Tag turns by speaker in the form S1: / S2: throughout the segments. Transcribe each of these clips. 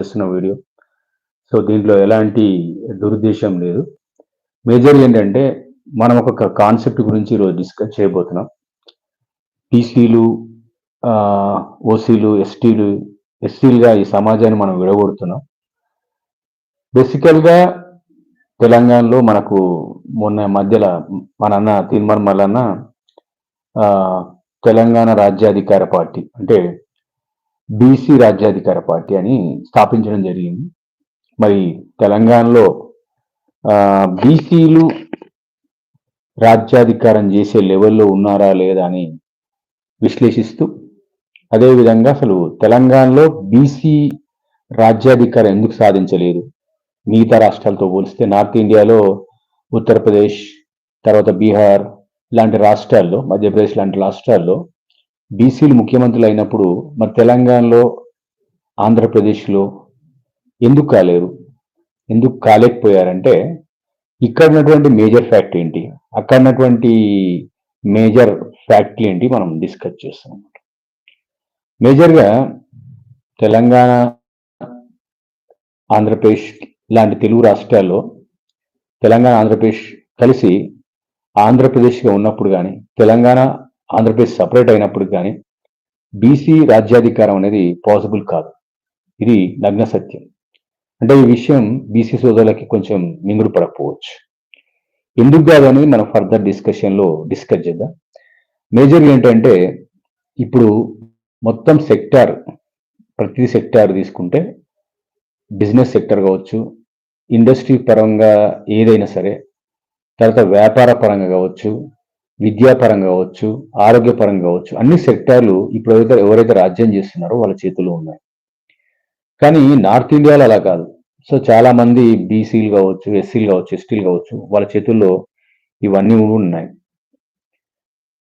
S1: చేస్తున్న video. So దీంట్లో ఎలాంటి దురుద్దేశం లేదు. మేజర్ ఏంటంటే మనం ఒక కాన్సెప్ట్ గురించి ఈరోజు డిస్కస్ చేయబోతున్నాం. పీసీలు ఓసీలు ఎస్టీలు ఎస్సీలుగా ఈ సమాజాన్ని మనం విడగొడుతున్నాం. బేసికల్గా తెలంగాణలో మనకు మొన్న మధ్యలో మన అన్న తీర్మన్ మల్లన్న తెలంగాణ రాజ్యాధికార పార్టీ అంటే బీసీ రాజ్యాధికార పార్టీ అని స్థాపించడం జరిగింది. మరి తెలంగాణలో బీసీలు రాజ్యాధికారం చేసే లెవెల్లో ఉన్నారా లేదా అని విశ్లేషిస్తూ అదేవిధంగా అసలు తెలంగాణలో బీసీ రాజ్యాధికారం ఎందుకు సాధించలేదు? మిగతా రాష్ట్రాలతో పోలిస్తే నార్త్ ఇండియాలో ఉత్తరప్రదేశ్ తర్వాత బీహార్ లాంటి రాష్ట్రాల్లో మధ్యప్రదేశ్ లాంటి రాష్ట్రాల్లో బీసీలు ముఖ్యమంత్రులు అయినప్పుడు మరి తెలంగాణలో ఆంధ్రప్రదేశ్లో ఎందుకు కాలేరు? ఎందుకు కాలేకపోయారంటే ఇక్కడ ఉన్నటువంటి మేజర్ ఫ్యాక్ట్ ఏంటి? అక్కడ ఉన్నటువంటి మేజర్ ఫ్యాక్ట్లు ఏంటి మనం డిస్కస్ చేస్తాం మేజర్గా తెలంగాణ ఆంధ్రప్రదేశ్ లాంటి తెలుగు రాష్ట్రాల్లో తెలంగాణ ఆంధ్రప్రదేశ్ కలిసి ఆంధ్రప్రదేశ్గా ఉన్నప్పుడు కానీ తెలంగాణ ఆంధ్రప్రదేశ్ సపరేట్ అయినప్పుడు కానీ బీసీ రాజ్యాధికారం అనేది పాసిబుల్ కాదు. ఇది నగ్న సత్యం. అంటే ఈ విషయం బీసీ సోదరులకి కొంచెం మింగుడు పడకపోవచ్చు. ఎందుకు కాదని మనం ఫర్దర్ డిస్కషన్లో డిస్కస్ చేద్దాం. మేజర్ ఏంటంటే ఇప్పుడు మొత్తం సెక్టార్ ప్రతి సెక్టార్ తీసుకుంటే బిజినెస్ సెక్టర్ కావచ్చు ఇండస్ట్రీ పరంగా ఏదైనా సరే తర్వాత వ్యాపార పరంగా కావచ్చు విద్యాపరంగా కావచ్చు ఆరోగ్యపరంగా కావచ్చు అన్ని సెక్టార్లు ఇప్పుడు ఎవరైతే ఎవరైతే రాజ్యం చేస్తున్నారో వాళ్ళ చేతుల్లో ఉన్నాయి. కానీ నార్త్ ఇండియాలో అలా కాదు. సో చాలా మంది బీసీలు కావచ్చు ఎస్సీలు కావచ్చు ఎస్టీలు కావచ్చు వాళ్ళ చేతుల్లో ఇవన్నీ కూడా ఉన్నాయి.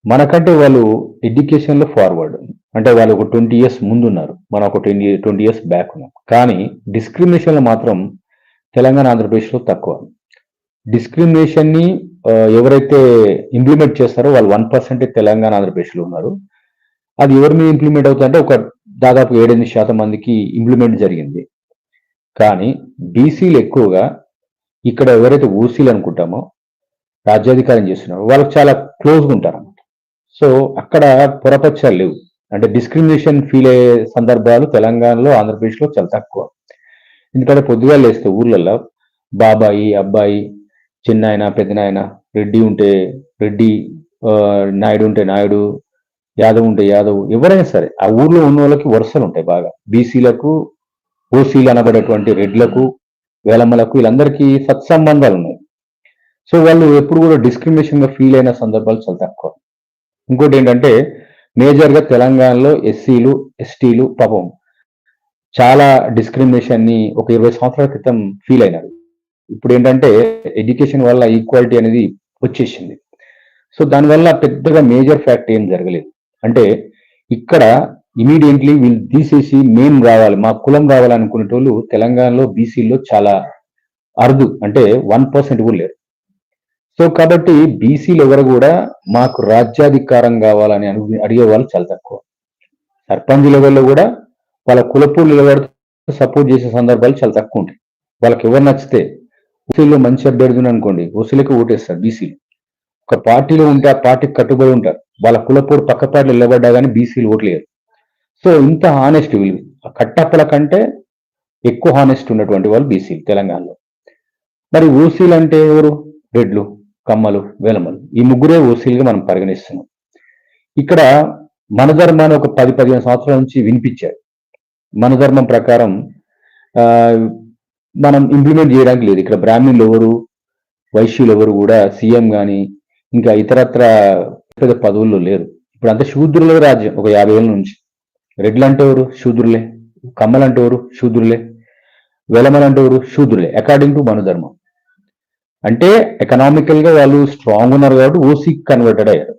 S1: మనకంటే వాళ్ళు ఎడ్యుకేషన్లో ఫార్వర్డ్. అంటే వాళ్ళు ఒక ట్వంటీ ఇయర్స్ ముందు ఉన్నారు. మనం ఒక ట్వంటీ ట్వంటీ ఇయర్స్ బ్యాక్ ఉన్నాం. కానీ డిస్క్రిమినేషన్లో మాత్రం తెలంగాణ ఆంధ్రప్రదేశ్లో తక్కువ. డిస్క్రిమినేషన్ని ఎవరైతే ఇంప్లిమెంట్ చేస్తారో వాళ్ళు వన్ పర్సెంట్ తెలంగాణ ఆంధ్రప్రదేశ్లో ఉన్నారు. అది ఎవరి మీద ఇంప్లిమెంట్ అవుతుందంటే ఒక దాదాపు ఏడెనిమిది శాతం మందికి ఇంప్లిమెంట్ జరిగింది. కానీ బీసీలు ఎక్కువగా ఇక్కడ ఎవరైతే ఓసీలు అనుకుంటామో రాజ్యాధికారం చేస్తున్నారో వాళ్ళకి చాలా క్లోజ్గా ఉంటారు అన్నమాట సో అక్కడ పొరపక్షాలు లేవు. అంటే డిస్క్రిమినేషన్ ఫీల్ అయ్యే సందర్భాలు తెలంగాణలో ఆంధ్రప్రదేశ్లో చాలా తక్కువ. ఎందుకంటే పొద్దుగా లేస్తే ఊర్లలో బాబాయి అబ్బాయి చిన్నాయన పెద్దనాయన రెడ్డి ఉంటే రెడ్డి నాయుడు ఉంటే నాయుడు యాదవ్ ఉంటే యాదవ్ ఎవరైనా సరే ఆ ఊర్లో ఉన్న వాళ్ళకి వరుసలు ఉంటాయి బాగా. బీసీలకు ఓసీలు అనబడేటువంటి రెడ్లకు వేలమ్మలకు వీళ్ళందరికీ సత్సంబంధాలు ఉన్నాయి. సో వాళ్ళు ఎప్పుడు కూడా డిస్క్రిమినేషన్గా ఫీల్ అయిన సందర్భాలు చాలా తక్కువ. ఇంకోటి ఏంటంటే మేజర్గా తెలంగాణలో ఎస్సీలు ఎస్టీలు పాపం చాలా డిస్క్రిమినేషన్ని ఒక ఇరవై సంవత్సరాల క్రితం ఫీల్ అయినారు. ఇప్పుడు ఏంటంటే ఎడ్యుకేషన్ వల్ల ఈక్వాలిటీ అనేది వచ్చేసింది. సో దానివల్ల పెద్దగా మేజర్ ఫ్యాక్ట్ ఏం జరగలేదు. అంటే ఇక్కడ ఇమీడియట్లీ వీళ్ళు తీసేసి మేం రావాలి మా కులం రావాలనుకునేటోళ్ళు తెలంగాణలో బీసీలో చాలా అరుదు. అంటే వన్ పర్సెంట్ కూడా లేరు. సో కాబట్టి బీసీలు ఎవరు కూడా మాకు రాజ్యాధికారం కావాలని అను అడిగే వాళ్ళు చాలా తక్కువ. సర్పంచ్ లెవెల్లో కూడా వాళ్ళ కులపూలు నిలబడితే సపోర్ట్ చేసే సందర్భాలు చాలా తక్కువ ఉంటాయి. వాళ్ళకి ఎవరు నచ్చితే ఓసీలో మంచి అభ్యర్థి అనుకోండి ఓసీలకి ఓటేస్తారు బీసీలు. ఒక పార్టీలో ఉంటే ఆ పార్టీకి కట్టుబడి ఉంటారు. వాళ్ళ కులపోడు పక్క పార్టీలు నిలబడ్డా కానీ బీసీలు ఓట్లేరు సో ఇంత హానెస్ట్ వీళ్ళు. కట్టప్పల కంటే ఎక్కువ హానెస్ట్ ఉన్నటువంటి వాళ్ళు బీసీలు తెలంగాణలో. మరి ఓసీలు అంటే ఎవరు? రెడ్లు కమ్మలు వేలమ్మలు ఈ ముగ్గురే ఓసీలుగా మనం పరిగణిస్తున్నాం. ఇక్కడ మన ధర్మాన్ని ఒక పది పదిహేను సంవత్సరాల నుంచి వినిపించారు. మన ధర్మం ప్రకారం మనం ఇంప్లిమెంట్ చేయడానికి లేదు. ఇక్కడ బ్రాహ్మణులు ఎవరు వైశ్యులు ఎవరు కూడా సీఎం కానీ ఇంకా ఇతరత్ర పెద్ద పదవుల్లో లేరు. ఇప్పుడు అంత శూద్రుల రాజ్యం ఒక యాభై ఏళ్ళ నుంచి. రెడ్లు అంటే ఎవరు శూద్రులే కమ్మలు అంటే ఎవరు శూద్రులే వెలమలు అంటే ఎవరు శూద్రులే అకార్డింగ్ టు మనుధర్మం అంటే ఎకనామికల్గా వాళ్ళు స్ట్రాంగ్ ఉన్నారు కాబట్టి ఓసీ కన్వర్టెడ్ అయ్యారు.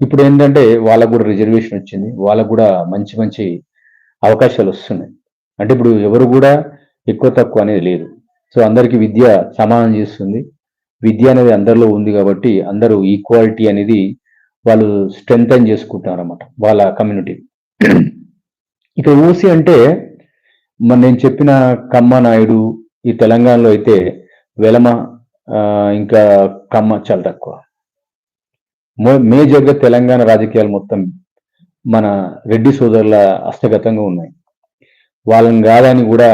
S1: ఇప్పుడు ఏంటంటే వాళ్ళకు కూడా రిజర్వేషన్ వచ్చింది వాళ్ళకు కూడా మంచి మంచి అవకాశాలు వస్తున్నాయి. అంటే ఇప్పుడు ఎవరు కూడా ఎక్కువ తక్కువ అనేది లేదు. సో అందరికీ విద్య సమానం చేస్తుంది. విద్య అనేది అందరిలో ఉంది కాబట్టి అందరూ ఈక్వాలిటీ అనేది వాళ్ళు స్ట్రెంగ్తన్ చేసుకుంటున్నారు అనమాట వాళ్ళ కమ్యూనిటీ ఇక్కడ ఓసీ అంటే మన నేను చెప్పిన కమ్మ నాయుడు ఈ తెలంగాణలో అయితే వెలమ ఇంకా కమ్మ చాలా తక్కువ. మేజర్గా తెలంగాణ రాజకీయాలు మొత్తం మన రెడ్డి సోదరుల హస్తగతంగా ఉన్నాయి. వాళ్ళని కాదని కూడా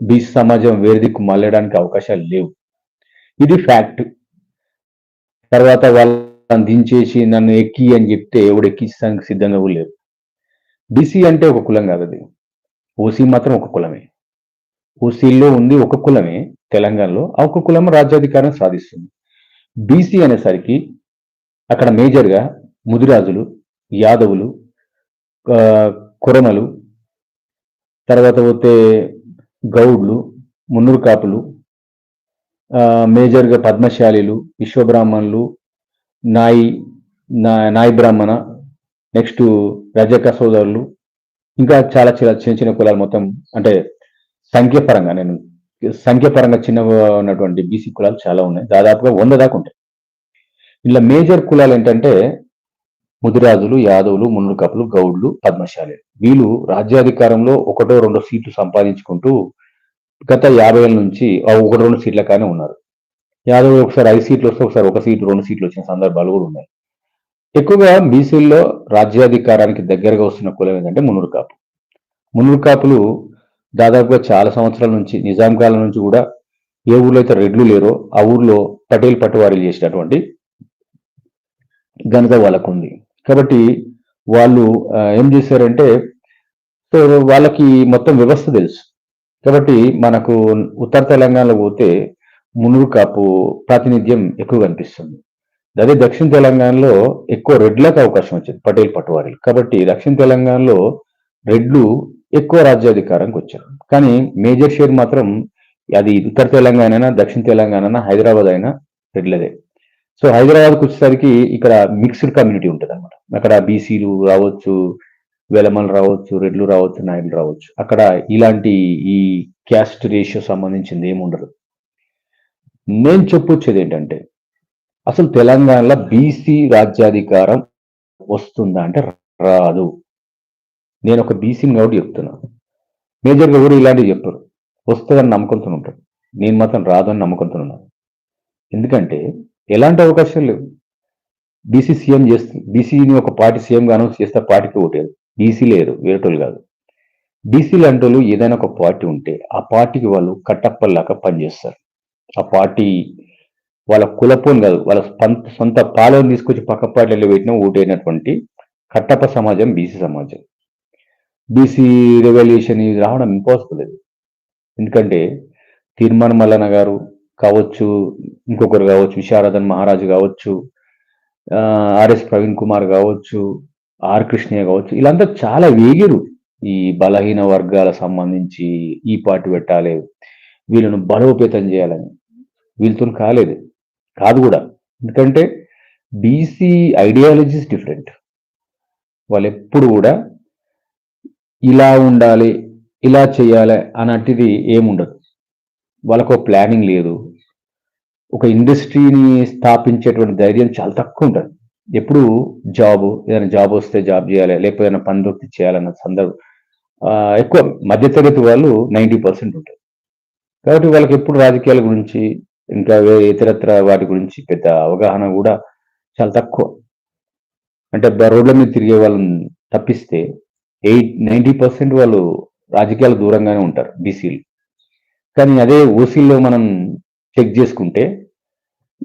S1: బీసీ సమాజం వేరుదిక్కు మళ్ళడానికి అవకాశాలు లేవు. ఇది ఫ్యాక్ట్. తర్వాత వాళ్ళని దించేసి నన్ను ఎక్కి అని చెప్తే ఎవడు ఎక్కించడానికి సిద్ధంగా లేరు బీసీ అంటే ఒక కులం కాదు అది. ఓసీ మాత్రం ఒక కులమే. ఓసీలో ఉంది ఒక కులమే తెలంగాణలో. ఆ ఒక కులం రాజ్యాధికారం సాధిస్తుంది. బీసీ అనేసరికి అక్కడ మేజర్గా ముదిరాజులు యాదవులు కురమలు తర్వాత పోతే గౌడ్లు మున్నూరు కాపులు మేజర్గా పద్మశాలీలు విశ్వబ్రాహ్మణులు నాయి నా నాయి బ్రాహ్మణ నెక్స్ట్ రజక సోదరులు ఇంకా చాలా చాలా చిన్న చిన్న కులాలు మొత్తం అంటే సంఖ్యపరంగా నేను సంఖ్యపరంగా చిన్నగా ఉన్నటువంటి బీసీ కులాలు చాలా ఉన్నాయి. దాదాపుగా వంద దాకా ఉంటాయి. ఇలా మేజర్ కులాలు ఏంటంటే ముదిరాజులు యాదవులు మున్నూరు గౌడ్లు పద్మశాలి వీళ్ళు రాజ్యాధికారంలో ఒకటో రెండో సీట్లు సంపాదించుకుంటూ గత యాభై ఏళ్ళ నుంచి ఆ ఒకటి రెండు సీట్లకానే ఉన్నారు. యాదవ్ ఒకసారి ఐదు సీట్లు వస్తే ఒకసారి ఒక సీటు రెండు సీట్లు వచ్చిన సందర్భాలు కూడా ఉన్నాయి. ఎక్కువగా బీసీల్లో రాజ్యాధికారానికి దగ్గరగా వస్తున్న కులం ఏంటంటే మున్నూరు కాపు కాపులు దాదాపుగా చాలా సంవత్సరాల నుంచి నిజాం కాలం నుంచి కూడా ఏ ఊర్లో అయితే రెడ్లు లేరో ఆ ఊర్లో పటేల్ పట్టువారీలు చేసినటువంటి ఘనత వాళ్ళకు ఉంది కాబట్టి వాళ్ళు ఏం చేశారంటే సో వాళ్ళకి మొత్తం వ్యవస్థ తెలుసు. కాబట్టి మనకు ఉత్తర తెలంగాణలో పోతే మునురు కాపు ప్రాతినిధ్యం ఎక్కువ కనిపిస్తుంది. అదే దక్షిణ తెలంగాణలో ఎక్కువ రెడ్లకు అవకాశం వచ్చింది పటేల్ పట్టువారీలు కాబట్టి దక్షిణ తెలంగాణలో రెడ్లు ఎక్కువ రాజ్యాధికారానికి వచ్చారు. కానీ మేజర్ షేర్ మాత్రం అది ఉత్తర తెలంగాణ అయినా దక్షిణ తెలంగాణ అయినా హైదరాబాద్ అయినా రెడ్లదే. సో హైదరాబాద్కి వచ్చేసరికి ఇక్కడ మిక్స్డ్ కమ్యూనిటీ ఉంటుంది అనమాట అక్కడ బీసీలు రావచ్చు వెలమలు రావచ్చు రెడ్లు రావచ్చు నాయుడు రావచ్చు. అక్కడ ఇలాంటి ఈ క్యాస్ట్ రేషియో సంబంధించింది ఏమి ఉండదు. నేను చెప్పొచ్చేది ఏంటంటే అసలు తెలంగాణలో బీసీ రాజ్యాధికారం వస్తుందా అంటే రాదు. నేను ఒక బీసీని కాబట్టి చెప్తున్నా. మేజర్గా కూడా ఇలాంటివి చెప్పరు. వస్తుందని నమ్మకంతో ఉంటారు. నేను మాత్రం రాదు అని నమ్మకంతో ఉన్నాను. ఎందుకంటే ఎలాంటి అవకాశం లేవు. బీసీ సీఎం చేస్తుంది బీసీని ఒక పార్టీ సీఎంగా అనౌన్స్ చేస్తే పార్టీకి ఓటేరు బీసీ లేరు వేరేటోళ్ళు కాదు. బీసీ లాంటి ఏదైనా ఒక పార్టీ ఉంటే ఆ పార్టీకి వాళ్ళు కట్టప్పల్లాగా పనిచేస్తారు. ఆ పార్టీ వాళ్ళ కులపోని కాదు వాళ్ళ సొంత సొంత పాలన తీసుకొచ్చి పక్క పార్టీలో పెట్టిన ఓటైనటువంటి కట్టప్ప సమాజం బీసీ సమాజం. బీసీ రెవల్యూషన్ ఇది రావడం ఇంపాసిబుల్ ఎందుకంటే తీర్మాన మల్లన్న గారు కావచ్చు ఇంకొకరు కావచ్చు విశారదన్ మహారాజు కావచ్చు ఆర్ఎస్ ప్రవీణ్ కుమార్ కావచ్చు ఆర్ కృష్ణయ్య కావచ్చు వీళ్ళంతా చాలా వేగిరు. ఈ బలహీన వర్గాల సంబంధించి ఈ పార్టీ పెట్టాలి వీళ్ళను బలోపేతం చేయాలని. వీళ్ళతో కాలేదు కాదు కూడా. ఎందుకంటే బీసీ ఐడియాలజీస్ డిఫరెంట్ వాళ్ళు ఎప్పుడు కూడా ఇలా ఉండాలి ఇలా చేయాలి అన్నట్టుది ఏముండదు. వాళ్ళకు ప్లానింగ్ లేదు. ఒక ఇండస్ట్రీని స్థాపించేటువంటి ధైర్యం చాలా తక్కువ ఉంటుంది. ఎప్పుడు జాబ్ ఏదైనా జాబ్ వస్తే జాబ్ చేయాలి లేకపోతే ఏదైనా పని దొరికి చేయాలన్న సందర్భం ఎక్కువ మధ్యతరగతి వాళ్ళు నైంటీ పర్సెంట్ ఉంటారు. కాబట్టి వాళ్ళకి ఎప్పుడు రాజకీయాల గురించి ఇంకా వేరే ఇతరత్ర వాటి గురించి పెద్ద అవగాహన కూడా చాలా తక్కువ. అంటే రోడ్ల మీద తిరిగే వాళ్ళని తప్పిస్తే ఎయిట్ నైంటీ పర్సెంట్ వాళ్ళు రాజకీయాల దూరంగానే ఉంటారు బీసీలు కానీ అదే ఓసీలో మనం చెక్ చేసుకుంటే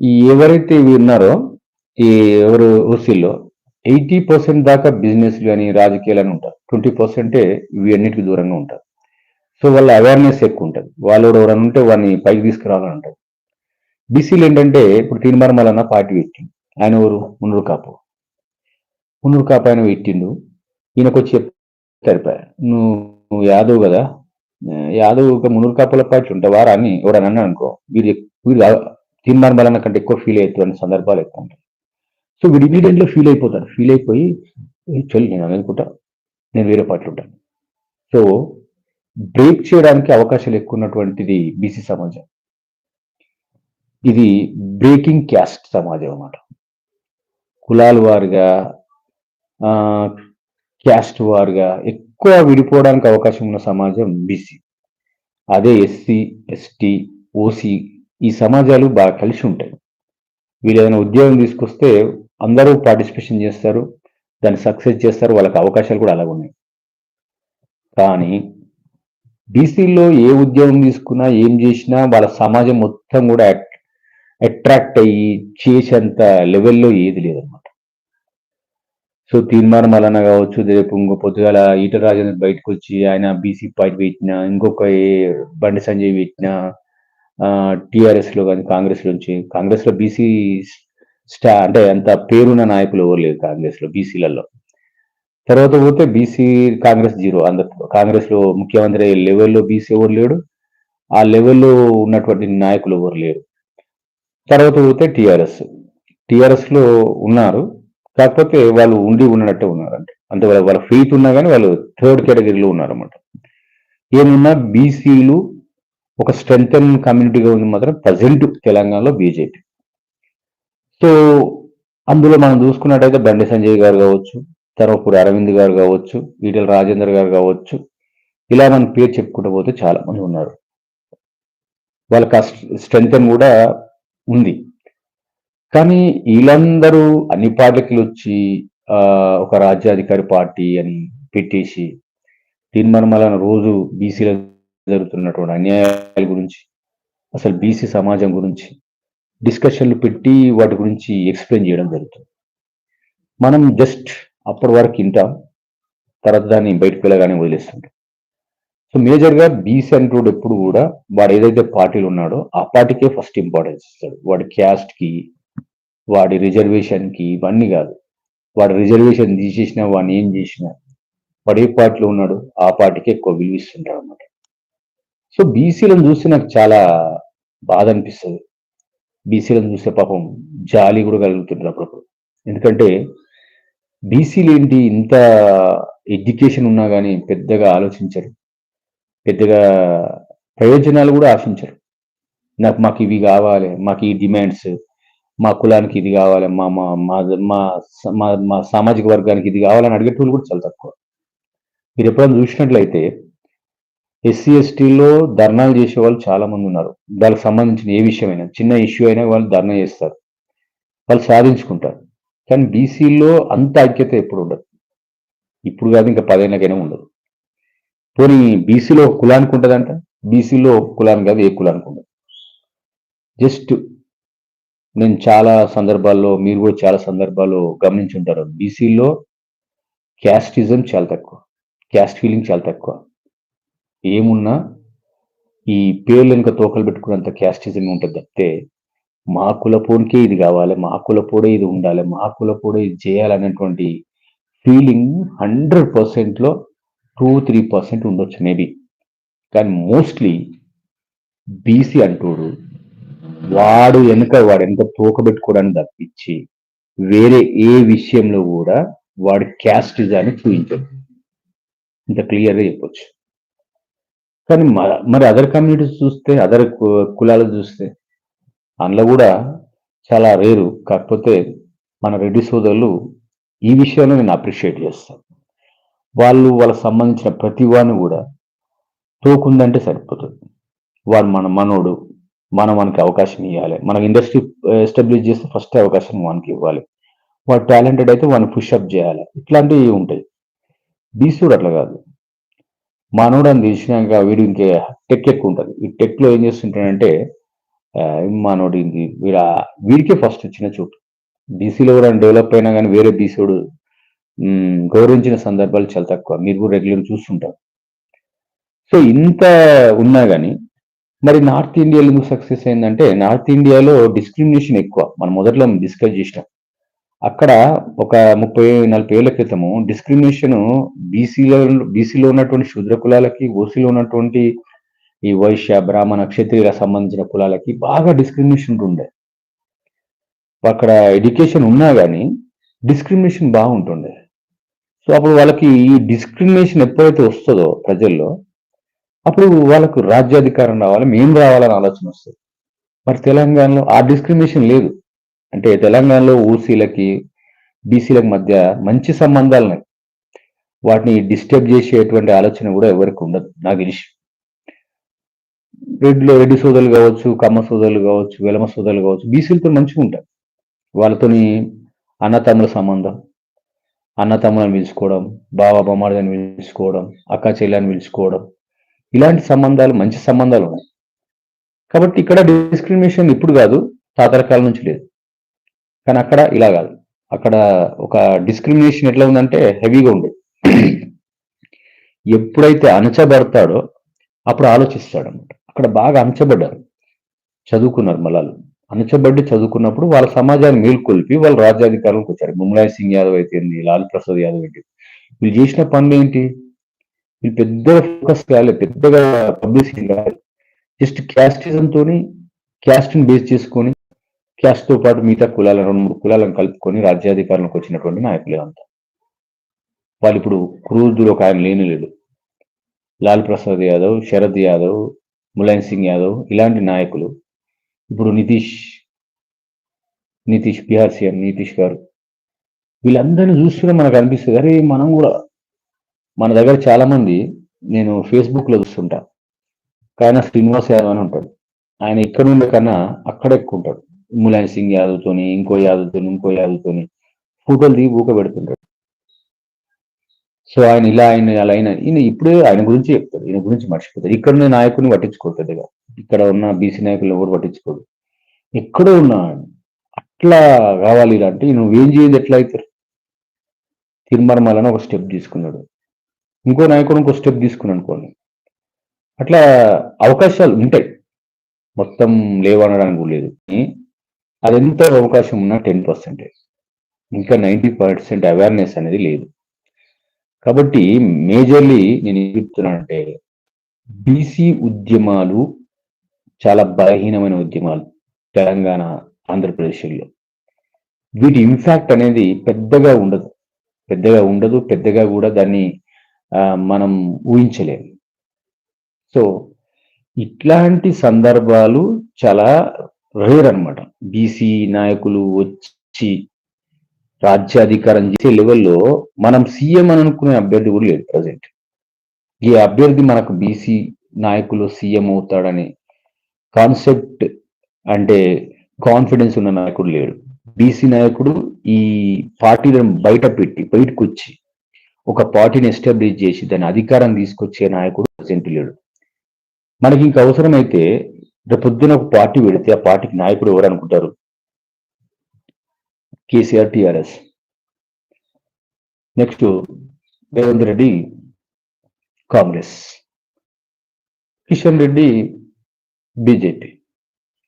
S1: ఈ ఎవరైతే ఉన్నారో ఈ ఎవరు ఓసీలో ఎయిటీ పర్సెంట్ దాకా బిజినెస్ కానీ రాజకీయాలు అని ఉంటారు. ట్వంటీ పర్సెంటే ఇవి దూరంగా ఉంటారు. సో వాళ్ళ అవేర్నెస్ ఎక్కువ ఉంటుంది. వాళ్ళు ఎవరైనా ఉంటే వాడిని పైకి తీసుకురావాలని ఉంటుంది బీసీలు ఏంటంటే ఇప్పుడు తీర్మానం అన్న పార్టీ పెట్టిండు. ఆయన ఎవరు? మునురు కాపు. మునురు కాపు ఆయన పెట్టిండు. ఈయనకు వచ్చి చెప్తారు నువ్వు నువ్వు యాదవ్ కదా యాదవ్ ఒక మునూరు కాపుల పార్టీ ఉంటావారా అని ఎవరైనా అన్నాడు అనుకో వీరి ఎక్- వీరు తీర్మానం కంటే ఎక్కువ ఫీల్ అవుతున్న సందర్భాలు ఎక్కువ ఉంటాయి. సో వీడు immediate లో ఫీల్ అయిపోతారు ఫీల్ అయిపోయి చెల్లి చల్ నేను అనుకుంటా. నేను వేరే పాటలు ఉంటాను. సో బ్రేక్ చేయడానికి అవకాశాలు ఎక్కువ ఉన్నటువంటిది బీసీ సమాజం. ఇది బ్రేకింగ్ క్యాస్ట్ సమాజం అన్నమాట. కులాల వారుగా క్యాస్ట్ వారుగా ఎక్కువ విడిపోవడానికి అవకాశం ఉన్న సమాజం బీసీ అదే ఎస్సీ ఎస్టీ ఓసీ ఈ సమాజాలు బాగా కలిసి ఉంటాయి. వీళ్ళు ఏదైనా ఉద్యోగం తీసుకొస్తే అందరూ పార్టిసిపేషన్ చేస్తారు దాన్ని సక్సెస్ చేస్తారు వాళ్ళకి అవకాశాలు కూడా అలాగ ఉన్నాయి. కానీ బీసీలో ఏ ఉద్యోగం తీసుకున్నా ఏం చేసినా వాళ్ళ సమాజం మొత్తం కూడా అట్రాక్ట్ అయ్యి చేసేంత లెవెల్లో ఏది లేదన్నమాట. సో తీర్మానం మలన కావచ్చు రేపు ఇంకో పొద్దుగాల ఈట రాజేంద్ర బయటకు వచ్చి ఆయన బీసీ పార్టీ పెట్టిన ఇంకొక బండి సంజయ్ పెట్టిన టిఆర్ఎస్లో కానీ కాంగ్రెస్ నుంచి కాంగ్రెస్లో బీసీ స్టా అంటే అంత పేరున్న నాయకులు ఎవరు లేరు కాంగ్రెస్లో బీసీలలో తర్వాత పోతే బీసీ కాంగ్రెస్ జీరో అంద కాంగ్రెస్లో ముఖ్యమంత్రి అయ్యే లెవెల్లో బీసీ ఎవరు లేడు ఆ లెవెల్లో ఉన్నటువంటి నాయకులు ఎవరు లేరు. తర్వాత పోతే టిఆర్ఎస్ టిఆర్ఎస్లో ఉన్నారు. కాకపోతే వాళ్ళు ఉండి ఉన్నట్టే ఉన్నారు అంటే వాళ్ళ వాళ్ళ ఫెయిత్ ఉన్నా కానీ వాళ్ళు థర్డ్ కేటగిరీలో ఉన్నారు అనమాట ఏమున్నా బీసీలు ఒక స్ట్రెంగ్తన్ కమ్యూనిటీగా ఉంది మాత్రం ప్రజెంట్ తెలంగాణలో బీజేపీ సో అందులో మనం చూసుకున్నట్టయితే బండి సంజయ్ గారు కావచ్చు తర్వపూడి అరవింద్ గారు కావచ్చు ఈటల రాజేందర్ గారు కావచ్చు ఇలా మన పేరు చెప్పుకుంటూ పోతే చాలా మంది ఉన్నారు. వాళ్ళకి ఆ స్ట్రెంగ్తన్ కూడా ఉంది. కానీ వీళ్ళందరూ అన్ని పార్టీలకి వచ్చి ఒక రాజ్యాధికారి పార్టీ అని పెట్టేసి తీర్మానం రోజు బీసీల జరుగుతున్నటువంటి అన్యాయాల గురించి అసలు బీసీ సమాజం గురించి డిస్కషన్లు పెట్టి వాటి గురించి ఎక్స్ప్లెయిన్ చేయడం జరుగుతుంది. మనం జస్ట్ అప్పటి వరకు వింటాం తర్వాత దాన్ని బయటకు వెళ్ళగానే వదిలేస్తుంటాం. సో మేజర్గా బీసీ అంటూ ఎప్పుడు కూడా వాడు ఏదైతే పార్టీలు ఉన్నాడో ఆ పార్టీకే ఫస్ట్ ఇంపార్టెన్స్ ఇస్తాడు. వాడి క్యాస్ట్కి వాడి రిజర్వేషన్కి ఇవన్నీ కాదు. వాడు రిజర్వేషన్ తీసేసినా వాడిని ఏం చేసినా వాడు ఏ పార్టీలో ఉన్నాడు ఆ పార్టీకి ఎక్కువ విలువిస్తుంటాడు అనమాట సో బీసీలను చూస్తే నాకు చాలా బాధ అనిపిస్తుంది. బీసీలను చూస్తే పాపం జాలి కూడా కలుగుతుంటారు అప్పుడప్పుడు. ఎందుకంటే బీసీలు ఏంటి ఇంత ఎడ్యుకేషన్ ఉన్నా కానీ పెద్దగా ఆలోచించరు. పెద్దగా ప్రయోజనాలు కూడా ఆశించరు. నాకు మాకు ఇవి కావాలి మాకు ఈ డిమాండ్స్ మా కులానికి ఇది కావాలి మా మా మా మా స- మా మా సామాజిక వర్గానికి ఇది కావాలని అడిగేటోళ్ళు కూడా చాలా తక్కువ. మీరు ఎప్పుడైనా చూసినట్లయితే ఎస్సీ ఎస్టీలో ధర్నాలు చేసే వాళ్ళు చాలా మంది ఉన్నారు. దానికి సంబంధించిన ఏ విషయమైనా చిన్న ఇష్యూ అయినా వాళ్ళు ధర్నా చేస్తారు. వాళ్ళు సాధించుకుంటారు. కానీ బీసీలో అంత ఐక్యత ఎప్పుడు ఉండదు. ఇప్పుడు కాదు ఇంకా పదేళ్ళకైనా ఉండదు. పోనీ బీసీలో ఒక కులానికి ఉంటుందంట? బీసీలో ఒక కులానికి కాదు ఏ కులానికి ఉండదు. జస్ట్ నేను చాలా సందర్భాల్లో మీరు కూడా చాలా సందర్భాల్లో గమనించుంటారు. బీసీలో క్యాస్టిజం చాలా తక్కువ. క్యాస్ట్ ఫీలింగ్ చాలా తక్కువ. ఏమున్నా ఈ పేర్లు వెనుక తోకలు పెట్టుకున్నంత క్యాస్టిజం ఉంటుంది తప్పితే మా కులపోడికే ఇది కావాలి మా కులపోడే ఇది ఉండాలి మా కులపోడే ఇది చేయాలనేటువంటి ఫీలింగ్ హండ్రెడ్ పర్సెంట్లో టూ త్రీ పర్సెంట్ ఉండొచ్చు మేబీ. కానీ మోస్ట్లీ బీసీ అంటూడు వాడు వెనుక వాడు వెనుక తోకబెట్టుకోవడానికి తప్పించి వేరే ఏ విషయంలో కూడా వాడి క్యాస్టిజాన్ని చూపించదు ఇంత క్లియర్గా చెప్పొచ్చు. కానీ మ- మరి అదర్ కమ్యూనిటీస్ చూస్తే అదర్ కులాలు చూస్తే అందులో కూడా చాలా రేరు. కాకపోతే మన రెడ్డి సోదరులు ఈ విషయంలో నేను అప్రిషియేట్ చేస్తాను వాళ్ళు వాళ్ళకి సంబంధించిన ప్రతి వాడిని కూడా తోకుందంటే సరిపోతుంది. వాడు మన మనోడు మనం మనకి అవకాశం ఇవ్వాలి మనం ఇండస్ట్రీ ఎస్టాబ్లిష్ చేస్తే ఫస్ట్ అవకాశం మనకి ఇవ్వాలి. వాడు టాలెంటెడ్ అయితే వాడిని పుష్అప్ చేయాలి. ఇట్లాంటివి ఉంటాయి? బీసూడు అట్లా కాదు. మనోడు అని తెలిసినాక వీడు ఇంకే టెక్ ఎక్కువ ఉంటుంది. ఈ టెక్లో ఏం చేస్తుంటాడంటే మనోడు ఇది వీడ వీడికే ఫస్ట్ వచ్చిన చోటు. బీసీలో కూడా డెవలప్ అయినా కానీ వేరే బీసీడు గౌరవించిన సందర్భాలు చాలా తక్కువ. మీరు కూడా రెగ్యులర్ చూస్తుంటారు. సో ఇంత ఉన్నా కానీ మరి నార్త్ ఇండియాలో ఎందుకు సక్సెస్ అయిందంటే నార్త్ ఇండియాలో డిస్క్రిమినేషన్ ఎక్కువ. మనం మొదట్లో డిస్కస్ చేసినాం. అక్కడ ఒక ముప్పై నలభై ఏళ్ళ క్రితము డిస్క్రిమినేషన్ బీసీలో బీసీలో ఉన్నటువంటి శూద్ర కులాలకి ఓసీలో ఉన్నటువంటి ఈ వైశ్య బ్రాహ్మణ క్షత్రియులకు సంబంధించిన కులాలకి బాగా డిస్క్రిమినేషన్ ఉండే. అక్కడ ఎడ్యుకేషన్ ఉన్నా కానీ డిస్క్రిమినేషన్ బాగుంటుండే. సో అప్పుడు వాళ్ళకి ఈ డిస్క్రిమినేషన్ ఎప్పుడైతే వస్తుందో ప్రజల్లో అప్పుడు వాళ్ళకు రాజ్యాధికారం రావాలి మేము రావాలని ఆలోచన వస్తుంది. మరి తెలంగాణలో ఆ డిస్క్రిమినేషన్ లేదు. అంటే తెలంగాణలో ఓసీలకి బీసీలకు మధ్య మంచి సంబంధాలు ఉన్నాయి. వాటిని డిస్టర్బ్ చేసేటువంటి ఆలోచన కూడా ఎవరికి ఉండదు నాకు తెలిసి. రెడ్డిలో రెడ్డి సోదరులు కావచ్చు కమ్మ సోదరులు కావచ్చు వెలమ సోదరులు కావచ్చు బీసీలతో మంచిగా ఉంటారు. వాళ్ళతోని అన్నతమ్ముల సంబంధం అన్నతమ్ములను పిలుచుకోవడం బావ బొమ్మాడిని పిలుచుకోవడం అక్క చెల్లెని పిలుచుకోవడం ఇలాంటి సంబంధాలు మంచి సంబంధాలు ఉన్నాయి. కాబట్టి ఇక్కడ డిస్క్రిమినేషన్ ఇప్పుడు కాదు తాతరకాల కాలం నుంచి లేదు. కానీ అక్కడ ఇలా కాదు. అక్కడ ఒక డిస్క్రిమినేషన్ ఎట్లా ఉందంటే హెవీగా ఉండేది ఎప్పుడైతే అణచబడతాడో అప్పుడు ఆలోచిస్తాడు అనమాట అక్కడ బాగా అణచబడ్డారు. చదువుకున్నారు మలాలు. అణచబడ్డి చదువుకున్నప్పుడు వాళ్ళ సమాజాన్ని మేల్కొల్పి వాళ్ళు రాజ్యాధికారులకు వచ్చారు. ముమ్లాయ్ సింగ్ యాదవ్ అయితే లాల్ ప్రసాద్ యాదవ్ ఏంటి? వీళ్ళు చేసిన పనులు ఏంటి? ఇది పెద్దగా ఫోకస్ కాలే పెద్దగా పబ్లిసిటీ కాదు జస్ట్ క్యాస్టిజం తోని క్యాస్ట్ని బేస్ చేసుకొని క్యాస్ట్తో పాటు మిగతా కులాలను రెండు మూడు కులాలను కలుపుకొని రాజ్యాధికారంలోకి వచ్చినటువంటి నాయకులే అంతా వాళ్ళు ఇప్పుడు క్రూరుదులు ఒక ఆయన లేని లేడు. లాల్ ప్రసాద్ యాదవ్ శరద్ యాదవ్ ములాయం సింగ్ యాదవ్ ఇలాంటి నాయకులు. ఇప్పుడు నితీష్ నితీష్ బీహార్ సీఎం నితీష్ గారు. వీళ్ళందరినీ చూస్తుంటే మనకు అనిపిస్తుంది అరే మనం కూడా మన దగ్గర చాలా మంది నేను ఫేస్బుక్లో చూస్తుంటా. ఆయన శ్రీనివాస్ యాదవ్ అని ఉంటాడు. ఆయన ఇక్కడ ఉండే కన్నా అక్కడ ఎక్కువ ఉంటాడు. ములాయం సింగ్ యాదవ్తోని ఇంకో యాదవ్తోని ఇంకో యాదవ్తోని ఫోటోలు దిగి ఊక పెడుతుంటాడు. సో ఆయన ఇలా ఆయన అలా అయిన ఈయన ఇప్పుడే ఆయన గురించి చెప్తాడు. ఈయన గురించి మర్చిపోతాడు. ఇక్కడ ఉన్న నాయకుని పట్టించుకోడు పెద్దగా ఇక్కడ ఉన్న బీసీ నాయకులు ఎవరు పట్టించుకోడు. ఎక్కడో ఉన్నా అట్లా కావాలి ఇలా అంటే నువ్వేం చేయదు ఎట్లా అవుతారు తిరుమలమలని ఒక స్టెప్ తీసుకున్నాడు. ఇంకో నాయకుడు ఇంకో స్టెప్ తీసుకుని అనుకోండి. అట్లా అవకాశాలు ఉంటాయి. మొత్తం లేవనడానికి కూడా లేదు. అది ఎంత అవకాశం ఉన్నా టెన్ పర్సెంటేజ్ ఇంకా నైంటీ పర్సెంట్ అవేర్నెస్ అనేది లేదు. కాబట్టి మేజర్లీ నేను ఏం చెప్తున్నానంటే బీసీ ఉద్యమాలు చాలా బలహీనమైన ఉద్యమాలు తెలంగాణ ఆంధ్రప్రదేశ్లో. వీటి ఇంపాక్ట్ అనేది పెద్దగా ఉండదు. పెద్దగా ఉండదు పెద్దగా కూడా దాన్ని మనం ఊహించలేము. సో ఇట్లాంటి సందర్భాలు చాలా రేర్ అనమాట బీసీ నాయకులు వచ్చి రాజ్యాధికారం చేసే లెవెల్లో మనం సీఎం అని అనుకునే అభ్యర్థి కూడా లేదు ప్రజెంట్. ఈ అభ్యర్థి మనకు బీసీ నాయకులు సీఎం అవుతాడని కాన్సెప్ట్ అంటే కాన్ఫిడెన్స్ ఉన్న నాయకుడు లేడు. బీసీ నాయకుడు ఈ పార్టీలను బయట పెట్టి బయటకు వచ్చి ఒక పార్టీని ఎస్టాబ్లిష్ చేసి దాని అధికారం తీసుకొచ్చే నాయకుడు ప్రజెంట్ లేడు. మనకి ఇంకా అవసరమైతే రేపు పొద్దున ఒక పార్టీ పెడితే ఆ పార్టీకి నాయకుడు ఎవరు అనుకుంటారు? KCR TRS. Next Revanth Reddy Congress. Kishan Reddy BJP.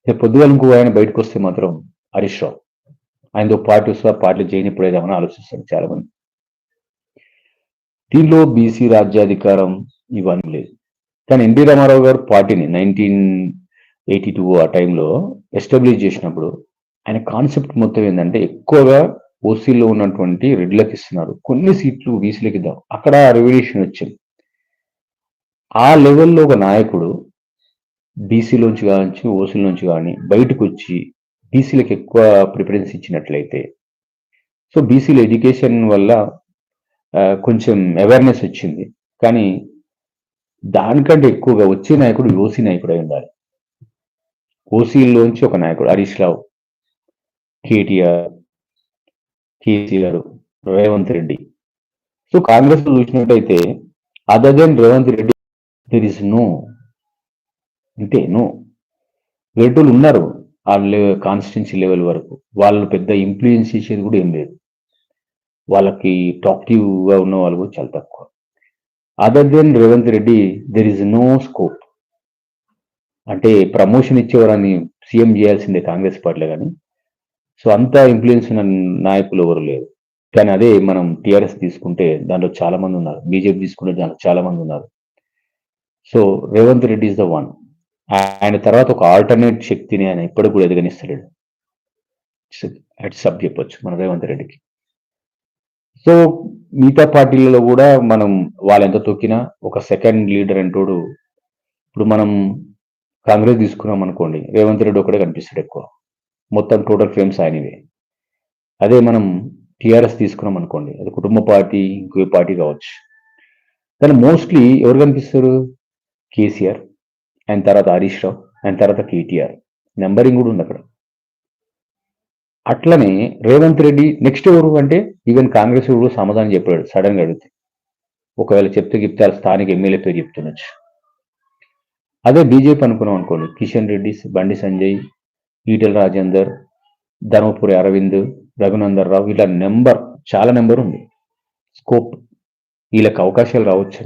S1: రేపు పొద్దుగాల ఇంకో ఆయన బయటకు వస్తే మాత్రం హరీష్ రావు. ఆయనతో పార్టీ వస్తే పార్టీ చేయని ఎప్పుడైదామని ఆలోచిస్తారు చాలా మంది దీనిలో బీసీ రాజ్యాధికారం ఇవన్నీ లేదు. కానీ ఎన్టీ రామారావు గారు పార్టీని నైన్టీన్ ఎయిటీ టూ ఆ టైంలో ఎస్టాబ్లిష్ చేసినప్పుడు ఆయన కాన్సెప్ట్ మొత్తం ఏంటంటే ఎక్కువగా ఓసీలో ఉన్నటువంటి రెడ్లకు ఇస్తున్నారు. కొన్ని సీట్లు బీసీలకు ఇద్దాం. అక్కడ రెవల్యూషన్ వచ్చింది. ఆ లెవెల్లో ఒక నాయకుడు బీసీలోంచి కావచ్చు ఓసీలోంచి కానీ బయటకు వచ్చి బీసీలకు ఎక్కువ ప్రిఫరెన్స్ ఇచ్చినట్లయితే సో బీసీల ఎడ్యుకేషన్ వల్ల కొంచెం అవేర్నెస్ వచ్చింది. కానీ దానికంటే ఎక్కువగా వచ్చే నాయకుడు ఓసీ నాయకుడు అయి ఉండాలి. ఓసీలోంచి ఒక నాయకుడు Harish Rao KTR KCR Revanth Reddy. So Congress చూసినట్టయితే other than Revanth Reddy there is no అంటే నో రెడ్డులు ఉన్నారు ఆ కాన్స్టిట్యున్సీ లెవెల్ వరకు. వాళ్ళు పెద్ద ఇన్ఫ్లుయెన్స్ చేసేది కూడా ఏం లేదు. వాళ్ళకి టాక్టివ్గా ఉన్న వాళ్ళు కూడా చాలా తక్కువ. Other than Revanth Reddy there is no scope అంటే ప్రమోషన్ ఇచ్చేవారని సీఎం చేయాల్సిందే కాంగ్రెస్ పార్టీలో కానీ. సో అంత ఇన్ఫ్లుయెన్స్ ఉన్న నాయకులు ఎవరు లేరు. కానీ అదే మనం టిఆర్ఎస్ తీసుకుంటే దాంట్లో చాలా మంది ఉన్నారు. బీజేపీ తీసుకుంటే దాంట్లో చాలా మంది ఉన్నారు. So Revanth Reddy is the one ఆయన తర్వాత ఒక ఆల్టర్నేట్ శక్తిని ఆయన ఇప్పటికి కూడా ఎదగనిస్తలేడు. సబ్ చెప్పొచ్చు మన రేవంత్ రెడ్డికి సో మిగతా పార్టీలలో కూడా మనం వాళ్ళు ఎంత తొక్కినా ఒక సెకండ్ లీడర్ అంటోడు ఇప్పుడు మనం కాంగ్రెస్ తీసుకున్నాం అనుకోండి రేవంత్ రెడ్డి ఒకటే కనిపిస్తాడు ఎక్కువ. మొత్తం టోటల్ ఫేమ్స్ ఆయనవే అదే మనం టిఆర్ఎస్ తీసుకున్నాం అనుకోండి అది కుటుంబ పార్టీ ఇంకో పార్టీ కావచ్చు. కానీ మోస్ట్లీ ఎవరు కనిపిస్తారు? కేసీఆర్ అండ్ తర్వాత హరీష్ రావు అండ్ తర్వాత కేటీఆర్. నెంబరింగ్ కూడా ఉంది అక్కడ. అట్లనే రేవంత్ రెడ్డి నెక్స్ట్ ఎవరు అంటే ఈవెన్ కాంగ్రెస్ కూడా సమాధానం చెప్పాడు సడన్గా అడిగితే. ఒకవేళ చెప్తే చెప్తే స్థానిక ఎమ్మెల్యే పేరు చెప్తుండొచ్చు. అదే బీజేపీ అనుకున్నాం అనుకోండి కిషన్ రెడ్డి బండి సంజయ్ ఈటెల రాజేందర్ ధర్మపురి అరవింద్ రఘునందర్ రావు ఇలా నెంబర్ చాలా నెంబర్ ఉంది. స్కోప్ వీళ్ళకి అవకాశాలు రావచ్చు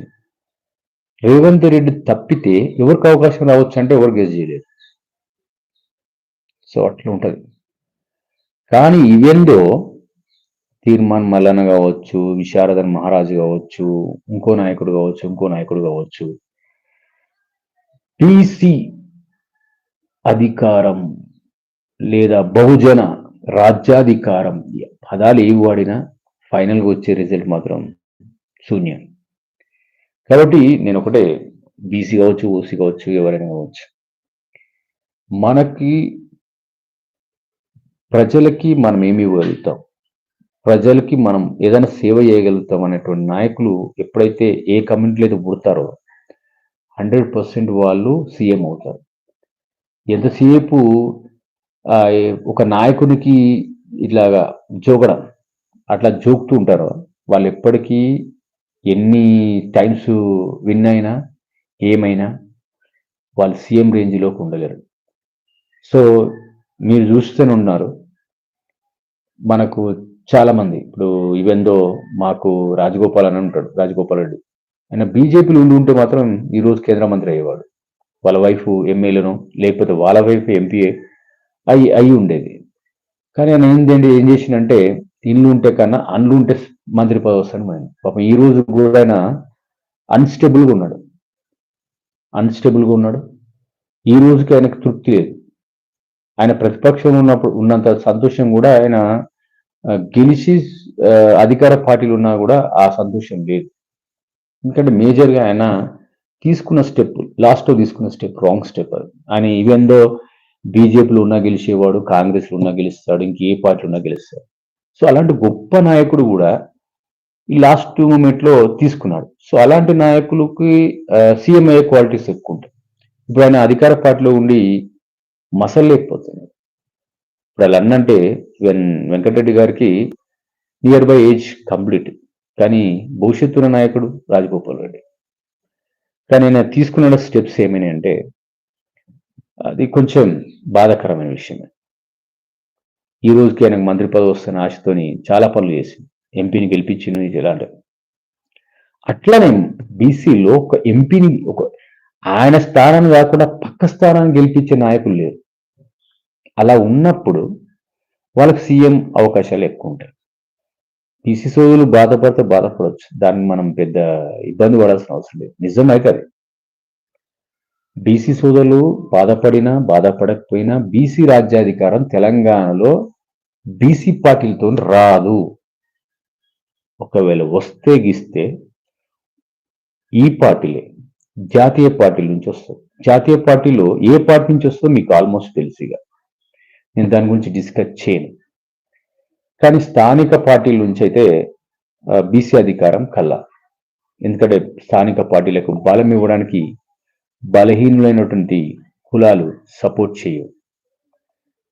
S1: రేవంత్ రెడ్డి తప్పితే ఎవరికి అవకాశం రావచ్చు అంటే ఎవరు గెస్ చేయలేదు సో అట్లా ఉంటుంది. కానీ ఇవెందో తీర్మాన్ మల్లన్న కావచ్చు విశారదన్ మహారాజు కావచ్చు ఇంకో నాయకుడు కావచ్చు ఇంకో నాయకుడు కావచ్చు. బీసీ అధికారం లేదా బహుజన రాజ్యాధికారం పదాలు ఏవి వాడినా ఫైనల్గా వచ్చే రిజల్ట్ మాత్రం శూన్యం. కాబట్టి నేను ఒకటే బీసీ కావచ్చు ఓసీ కావచ్చు ఎవరైనా కావచ్చు. మనకి ప్రజలకి మనం ఏమి ఇవ్వగలుగుతాం? ప్రజలకి మనం ఏదైనా సేవ చేయగలుగుతాం అనేటువంటి నాయకులు ఎప్పుడైతే ఏ కమ్యూనిటీలో అయితే పుడతారో హండ్రెడ్ పర్సెంట్ వాళ్ళు సీఎం అవుతారు. ఎంతసేపు ఒక నాయకునికి ఇట్లాగా జోగడం అట్లా జోకుతూ ఉంటారో వాళ్ళు ఎప్పటికీ ఎన్ని టైమ్స్ విన్ అయినా ఏమైనా వాళ్ళు సీఎం రేంజ్లోకి ఉండలేరు. సో మీరు చూస్తూనే ఉన్నారు. మనకు చాలా మంది ఇప్పుడు ఇవెందో మాకు రాజగోపాల్ అని ఉంటాడు రాజగోపాల్ రెడ్డి. ఆయన బీజేపీలో ఉండి ఉంటే మాత్రం ఈరోజు కేంద్ర మంత్రి అయ్యేవాడు. వాళ్ళ వైఫ్ ఎమ్మెల్యేను లేకపోతే వాళ్ళ వైఫ్ ఎంపీఏ అయి అయి ఉండేది. కానీ ఆయన ఏంటంటే ఏం చేసిందంటే ఇల్లు ఉంటే కన్నా అండ్లు ఉంటే మంత్రి పదవి వస్తాను ఆయన పాపం ఈ రోజు కూడా ఆయన అన్స్టేబుల్గా ఉన్నాడు. అన్స్టేబుల్గా ఉన్నాడు. ఈ రోజుకి ఆయనకు తృప్తి లేదు. ఆయన ప్రతిపక్షంలో ఉన్నప్పుడు ఉన్నంత సంతోషం కూడా ఆయన గెలిచి అధికార పార్టీలు ఉన్నా కూడా ఆ సంతోషం లేదు. ఎందుకంటే మేజర్గా ఆయన తీసుకున్న స్టెప్ లాస్ట్లో తీసుకున్న స్టెప్ రాంగ్ స్టెప్ అది. ఆయన ఈవెందో బీజేపీలో ఉన్నా గెలిచేవాడు కాంగ్రెస్లో ఉన్నా గెలుస్తాడు ఇంకే పార్టీలో ఉన్నా గెలుస్తాడు. సో అలాంటి గొప్ప నాయకుడు కూడా ఈ లాస్ట్ మూమెంట్లో తీసుకున్నాడు. సో అలాంటి నాయకులకి సీఎం అయ్యే క్వాలిటీస్ ఎక్కువ ఉంటాయి. ఇప్పుడు ఆయన అధికార పార్టీలో ఉండి మసలేకపోతున్నాడు ఇప్పుడు అలా అన్నంటే వెన్ వెంకటరెడ్డి గారికి నియర్ బై ఏజ్ కంప్లీట్. కానీ భవిష్యత్తున నాయకుడు రాజగోపాల్ రెడ్డి. కానీ ఆయన తీసుకున్న స్టెప్స్ ఏమైనా అంటే అది కొంచెం బాధాకరమైన విషయమే. ఈ రోజుకి ఆయనకు మంత్రి పదవి వస్తున్న ఆశతోని చాలా పనులు చేసి ఎంపీని గెలిపించింది ఇలాంటివి. అట్లానే బీసీలో ఒక ఎంపీని ఒక ఆయన స్థానాన్ని కాకుండా పక్క స్థానాన్ని గెలిపించే నాయకులు లేరు. అలా ఉన్నప్పుడు వాళ్ళకి సీఎం అవకాశాలు ఎక్కువ ఉంటాయి. బీసీ సోదరులు బాధపడితే బాధపడవచ్చు దాన్ని మనం పెద్ద ఇబ్బంది పడాల్సిన అవసరం లేదు. నిజం అయితే అది. బీసీ సోదరులు బాధపడినా బాధపడకపోయినా బీసీ రాజ్యాధికారం తెలంగాణలో బీసీ పార్టీలతో రాదు. ఒకవేళ వస్తే గిస్తే ఈ పార్టీలే. జాతీయ పార్టీల నుంచి వస్తుంది. జాతీయ పార్టీలో ఏ పార్టీ నుంచి వస్తుందో మీకు ఆల్మోస్ట్ తెలుసుగా. నేను దాని గురించి డిస్కస్ చేయను. కానీ స్థానిక పార్టీల నుంచి అయితే బీసీ అధికారం కల్లా. ఎందుకంటే స్థానిక పార్టీలకు బలం ఇవ్వడానికి బలహీనులైనటువంటి కులాలు సపోర్ట్ చేయవు.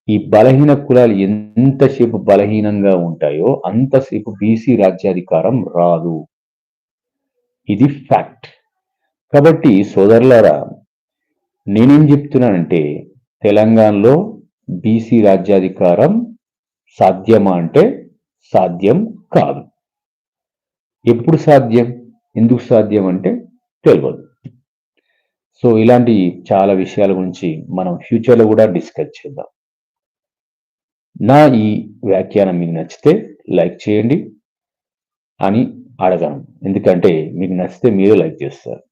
S1: ఈ బలహీన కులాలు ఎంతసేపు బలహీనంగా ఉంటాయో అంతసేపు బీసీ రాజ్యాధికారం రాదు. ఇది ఫ్యాక్ట్. కాబట్టి సోదరులారా నేనేం చెప్తున్నానంటే తెలంగాణలో బీసీ రాజ్యాధికారం సాధ్యమా అంటే సాధ్యం కాదు. ఎప్పుడు సాధ్యం? ఎందుకు సాధ్యం అంటే తెలియదు సో ఇలాంటి చాలా విషయాల గురించి మనం ఫ్యూచర్లో కూడా డిస్కస్ చేద్దాం. నా ఈ వ్యాఖ్యానం మీకు నచ్చితే లైక్ చేయండి అని అడగను. ఎందుకంటే మీకు నచ్చితే మీరే లైక్ చేస్తారు.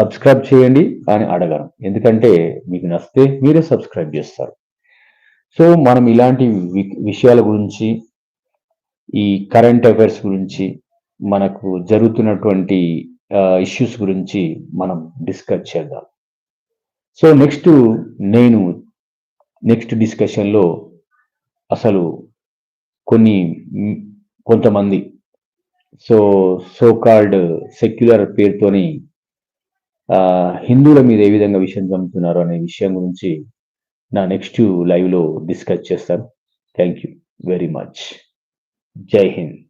S1: సబ్స్క్రైబ్ చేయండి అని అడగను. ఎందుకంటే మీకు నచ్చితే మీరే సబ్స్క్రైబ్ చేస్తారు. సో మనం ఇలాంటి విషయాల గురించి ఈ కరెంట్ అఫైర్స్ గురించి మనకు జరుగుతున్నటువంటి ఇష్యూస్ గురించి మనం డిస్కస్ చేద్దాం. సో నెక్స్ట్ నేను నెక్స్ట్ డిస్కషన్లో అసలు కొన్ని కొంతమంది సో సో కాల్డ్ సెక్యులర్ పేరుతోని హిందువుల మీద ఏ విధంగా విషయం చంపుతున్నారు అనే విషయం గురించి నా నెక్స్ట్ లైవ్లో డిస్కస్ చేస్తాను. Thank you very much. జై హింద్.